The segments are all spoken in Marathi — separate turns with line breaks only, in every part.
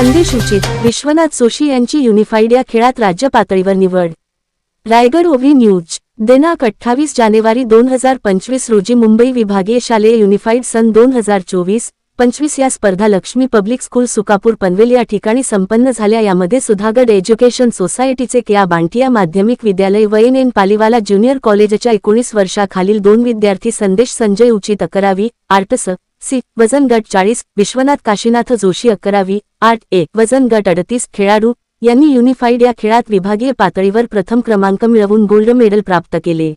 संदेश उचित विश्वनाथ जोशी यांची युनिफाईड या खेळात राज्य पातळीवर निवड. Raigad OV news. दिनांक अठ्ठावीस जानेवारी दोन हजार पंचवीस रोजी मुंबई विभागीय शालेय युनिफाईड सन दोन हजार चोवीस पंचवीस या स्पर्धा लक्ष्मी पब्लिक स्कूल सुकापूर पनवेल या ठिकाणी संपन्न झाल्या. यामध्ये सुधागड एज्युकेशन सोसायटीचे किया बांटिया माध्यमिक विद्यालय वयन एन पालिवाला ज्युनियर कॉलेजच्या एकोणीस वर्षाखालील दोन विद्यार्थी संदेश संजय उचित अकरावी आर्टस सी वजन गट चाळीस विश्वनाथ काशीनाथ जोशी अकरावी आठ ए वजन गट अडतीस खेळाडू यांनी युनिफाईड या खेळात विभागीय पातळीवर प्रथम क्रमांक मिळवून गोल्ड मेडल प्राप्त केले.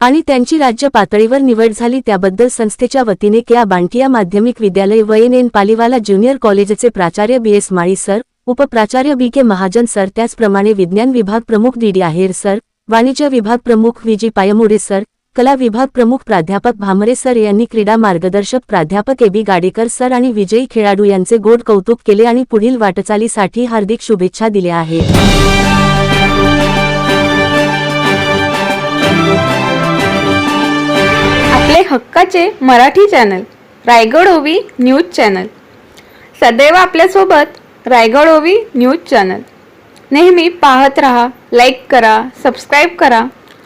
आणि त्यांची राज्य पातळीवर निवड झाली त्याबद्दल संस्थेच्या वतीने केया बांटिया माध्यमिक विद्यालय व एन पालिवाला ज्युनियर कॉलेजचे प्राचार्य बी. एस. माळी सर उपप्राचार्य बी. के. महाजन सर त्याचप्रमाणे विज्ञान विभाग प्रमुख डी. डी. आहेर सर वाणिज्य विभाग प्रमुख विजी पायमुडे सर कला विभाग प्रमुख प्राध्यापक भामरे सर यांनी क्रीडा मार्गदर्शक प्राध्यापक ए बी गाडेकर सर आणि विजयी खेळाडू यांचे गोड कौतुक केले आणि पुढील वाटचालीसाठी हार्दिक शुभेच्छा दिल्या आहेत.
आपले हक्काचे मराठी चॅनल रायगड ओवी न्यूज चॅनल. सदैव आपल्यासोबत रायगड ओवी न्यूज चॅनल. नेहमी पाहत रहा लाईक करा सबस्क्राईब करा.